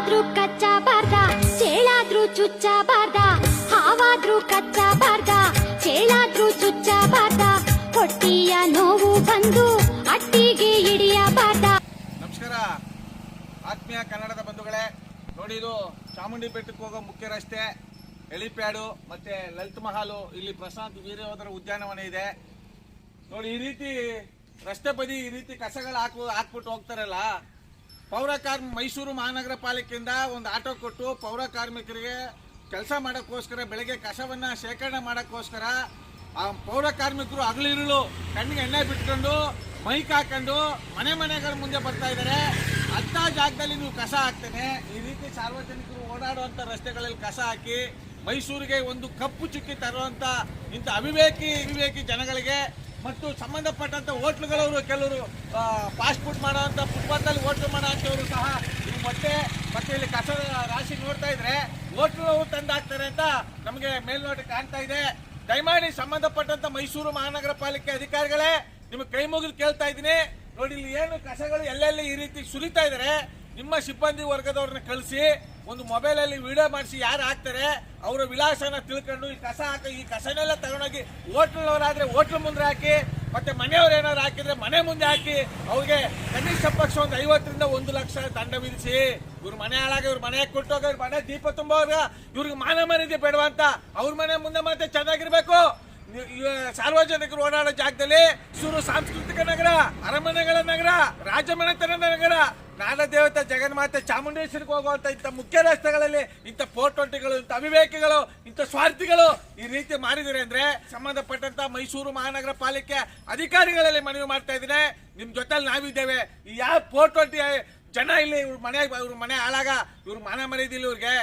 ಹಾವಾದ್ರೂ ಕಚ್ಚಬಾರ್ದ ಚೇಳಾದ್ರೂ ಚುಚ್ಚಬಾರ್ದ, ಹಾವಾದ್ರೂ ಕಚ್ಚಬಾರ್ದ ಚೇಳಾದ್ರೂ ಚುಚ್ಚಬಾರ್ದ, ಹೊಟ್ಟಿಯ ನೋವು ಬಂದು ಅಟ್ಟಿಗೆ ಹಿಡಿಯಬಾರ್ದ. ನಮಸ್ಕಾರ. ಆತ್ಮೀಯ ಕನ್ನಡದ ಬಂಧುಗಳೇ, ನೋಡಿ ಇದು ಚಾಮುಂಡಿ ಬೆಟ್ಟಕ್ಕೆ ಹೋಗೋ ಮುಖ್ಯ ರಸ್ತೆ ಹೆಲಿಪ್ಯಾಡು ಮತ್ತೆ ಲಲಿತ್ ಮಹಾಲು, ಇಲ್ಲಿ ಪ್ರಶಾಂತ್ ವೀರ್ಯೋಧರ ಉದ್ಯಾನವನ ಇದೆ. ನೋಡಿ ಈ ರೀತಿ ರಸ್ತೆ ಬದಿ ಈ ರೀತಿ ಕಸಗಳು ಹಾಕು ಹಾಕ್ಬಿಟ್ಟು ಹೋಗ್ತಾರಲ್ಲ ಪೌರ ಕಾರ್ಮ ಮೈಸೂರು ಮಹಾನಗರ ಪಾಲಿಕೆಯಿಂದ ಒಂದು ಆಟೋ ಕೊಟ್ಟು ಪೌರ ಕಾರ್ಮಿಕರಿಗೆ ಕೆಲಸ ಮಾಡೋಕ್ಕೋಸ್ಕರ, ಬೆಳಗ್ಗೆ ಕಸವನ್ನು ಶೇಖರಣೆ ಮಾಡೋಕ್ಕೋಸ್ಕರ ಪೌರ ಕಾರ್ಮಿಕರು ಹಗಲಿರುಳು ಕಣ್ಣಿಗೆ ಎಣ್ಣೆ ಬಿಟ್ಕೊಂಡು, ಮೈಕ್ ಹಾಕೊಂಡು ಮನೆ ಮನೆಗಳ ಮುಂದೆ ಬರ್ತಾ ಇದ್ದಾರೆ. ಅಂಥ ಜಾಗದಲ್ಲಿ ನೀವು ಕಸ ಹಾಕ್ತೇನೆ. ಈ ರೀತಿ ಸಾರ್ವಜನಿಕರು ಓಡಾಡುವಂಥ ರಸ್ತೆಗಳಲ್ಲಿ ಕಸ ಹಾಕಿ ಮೈಸೂರಿಗೆ ಒಂದು ಕಪ್ಪು ಚುಕ್ಕಿ ತರುವಂಥ ಇಂಥ ಅವಿವೇಕಿ ವಿವೇಕಿ ಜನಗಳಿಗೆ ಮತ್ತು ಸಂಬಂಧಪಟ್ಟಂತ ಹೋಟ್ಲುಗಳವರು, ಕೆಲವರು ಫಾಸ್ಟ್ ಫುಡ್ ಮಾಡೋಂಥ ಫುಟ್ಪಾತಲ್ಲಿ ಹೋಟ್ಲು ಮಾಡೋಂಥವರು ಸಹ ಈ ಮೊಟ್ಟೆ ಮತ್ತೆ ಇಲ್ಲಿ ಕಸದ ರಾಶಿ ನೋಡ್ತಾ ಇದ್ರೆ ಹೋಟ್ಲು ತಂದು ಹಾಕ್ತಾರೆ ಅಂತ ನಮಗೆ ಮೇಲ್ನೋಟ ಕಾಣ್ತಾ ಇದೆ. ದಯಮಾಡಿ ಸಂಬಂಧಪಟ್ಟಂತ ಮೈಸೂರು ಮಹಾನಗರ ಪಾಲಿಕೆ ಅಧಿಕಾರಿಗಳೇ, ನಿಮಗೆ ಕೈ ಮುಗಿದು ಕೇಳ್ತಾ ಇದ್ದೀನಿ. ನೋಡಿ, ಇಲ್ಲಿ ಏನು ಕಸಗಳು ಎಲ್ಲೆಲ್ಲಿ ಈ ರೀತಿ ಸುರಿತಾ ಇದ್ದಾರೆ ನಿಮ್ಮ ಸಿಬ್ಬಂದಿ ವರ್ಗದವ್ರನ್ನ ಕಳಿಸಿ ಒಂದು ಮೊಬೈಲ್ ಅಲ್ಲಿ ವಿಡಿಯೋ ಮಾಡಿಸಿ ಯಾರು ಹಾಕ್ತಾರೆ, ಅವರ ವಿಳಾಸನ ತಿಳ್ಕೊಂಡು ಈ ಕಸ ಹಾಕಿ, ಈ ಕಸನೆಲ್ಲ ತಗೊಂಡೋಗಿ ಹೋಟ್ಲವರಾದ್ರೆ ಹೋಟ್ಲ್ ಮುಂದೆ ಹಾಕಿ, ಮತ್ತೆ ಮನೆಯವ್ರು ಏನಾದ್ರು ಹಾಕಿದ್ರೆ ಮನೆ ಮುಂದೆ ಹಾಕಿ, ಅವ್ರಿಗೆ ಕನಿಷ್ಠ ಪಕ್ಷ ಒಂದು ಐವತ್ತರಿಂದ ಒಂದು ಲಕ್ಷ ದಂಡ ವಿಧಿಸಿ, ಇವ್ರ ಮನೆ ಹಾಳಾಗ, ಇವ್ರ ಮನೆ ಕೊಟ್ಟೋಗ, ಇವ್ರ ಮನೆ ದೀಪ ತುಂಬೋಗ, ಇವ್ರಿಗೆ ಮಾನ ಮರ್ಯಾದೆ ಬೇಡವಂತ ಅವ್ರ ಮನೆ ಮುಂದೆ ಮತ್ತೆ ಚೆನ್ನಾಗಿರ್ಬೇಕು. ಸಾರ್ವಜನಿಕರು ಓಡಾಡೋ ಜಾಗದಲ್ಲಿ ಸುರು ಸಾಂಸ್ಕೃತಿಕ ನಗರ, ಅರಮನೆಗಳ ನಗರ ರಾಜಮನೆತನದ ನಗರ ನಾಡದೇವತೆ ಜಗನ್ಮಾತೆ ಚಾಮುಂಡೇಶ್ವರಿಗೆ ಹೋಗುವಂತ ಇಂಥ ಮುಖ್ಯ ರಸ್ತೆಗಳಲ್ಲಿ ಇಂಥ ಪೋರ್ಟೋಟಿಗಳು ಇಂಥ ಅವಿವೇಕಿಗಳು, ಇಂಥ ಸ್ವಾರ್ಥಿಗಳು ಈ ರೀತಿ ಮಾಡಿದರೆ ಅಂದ್ರೆ ಸಂಬಂಧಪಟ್ಟಂತ ಮೈಸೂರು ಮಹಾನಗರ ಪಾಲಿಕೆ ಅಧಿಕಾರಿಗಳಲ್ಲಿ ಮನವಿ ಮಾಡ್ತಾ ಇದ್ದೀನಿ. ನಿಮ್ ಜೊತೆಲಿ ನಾವಿದ್ದೇವೆ. ಯಾವ ಪೋಟೊಂಟಿ ಜನ ಇಲ್ಲಿ ಇವ್ರ ಮನೆ ಇವ್ರ ಮನೆ ಹಾಳಾಗ, ಇವ್ರ ಮನೆ ಮರೀದಿಲ್ಲ ಇವ್ರಿಗೆ.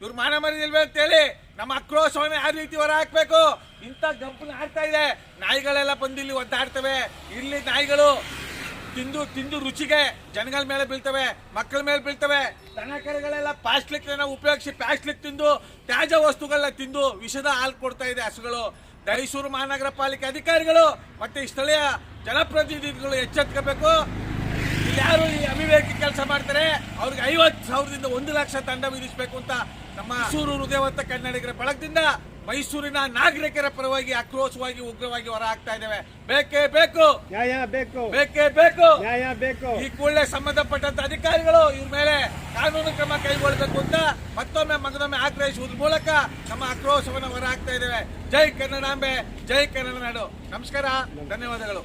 ಇವ್ರ ಮಾನ ಮರಿ ಅಂತೇಳಿ. ನಮ್ಮ ಆಕ್ರೋಶವನ್ನು ಯಾವ ರೀತಿ ಹೊರ ಹಾಕ್ಬೇಕು. ಇಂಥ ಗಂಪು ಆಡ್ತಾ ಇದೆ. ನಾಯಿಗಳೆಲ್ಲ ಬಂದು ಇಲ್ಲಿ ಒದ್ದಾಡ್ತವೆ. ಇಲ್ಲಿ ನಾಯಿಗಳು ತಿಂದು ತಿಂದು ರುಚಿಗೆ ಜನಗಳ ಮೇಲೆ ಬೀಳ್ತವೆ, ಮಕ್ಕಳ ಮೇಲೆ ಬೀಳ್ತವೆ. ದನ ಕರೆಗಳೆಲ್ಲ ಪ್ಲಾಸ್ಟಿಕ್ ಉಪಯೋಗಿಸಿ ಪ್ಲಾಸ್ಟಿಕ್ ತಿಂದು, ತ್ಯಾಜ್ಯ ವಸ್ತುಗಳನ್ನ ತಿಂದು ವಿಷದ ಹಾಲು ಕೊಡ್ತಾ ಇದೆ ಹಸುಗಳು. ಮೈಸೂರು ಮಹಾನಗರ ಪಾಲಿಕೆ ಅಧಿಕಾರಿಗಳು ಮತ್ತೆ ಸ್ಥಳೀಯ ಜನಪ್ರತಿನಿಧಿಗಳು ಎಚ್ಚೆತ್ಕೋಬೇಕು. ಇಲ್ಲಿ ಯಾರು ಈ ಅವಿವೇಕಿ ಕೆಲಸ ಮಾಡ್ತಾರೆ? ಅವ್ರಿಗೆ ಐವತ್ತು ಸಾವಿರದಿಂದ ಒಂದು ಲಕ್ಷ ತಂಡ ವಿಧಿಸಬೇಕು ಅಂತ ನಮ್ಮ ಮೈಸೂರು ಹೃದಯವಂತ ಕನ್ನಡಿಗರ ಬಳಗದಿಂದ ಮೈಸೂರಿನ ನಾಗರಿಕರ ಪರವಾಗಿ ಆಕ್ರೋಶವಾಗಿ ಉಗ್ರವಾಗಿ ಹೊರ ಆಗ್ತಾ ಇದ್ದೇವೆ. ಬೇಕೇ ಬೇಕು? ಬೇಕು. ಬೇಕೇ ಬೇಕು? ಬೇಕು. ಈ ಕೂಡಲೇ ಸಂಬಂಧಪಟ್ಟಂತ ಅಧಿಕಾರಿಗಳು ಇವ್ರ ಮೇಲೆ ಕಾನೂನು ಕ್ರಮ ಕೈಗೊಳ್ಳಬೇಕು ಅಂತ ಮತ್ತೊಮ್ಮೆ ಮಗದೊಮ್ಮೆ ಆಗ್ರಹಿಸುವುದ್ರ ಮೂಲಕ ನಮ್ಮ ಆಕ್ರೋಶವನ್ನು ಹೊರ ಆಗ್ತಾ ಇದ್ದೇವೆ. ಜೈ ಕನ್ನಡಾಂಬೆ ಜೈ ಕನ್ನಡ ನಾಡು. ನಮಸ್ಕಾರ ಧನ್ಯವಾದಗಳು.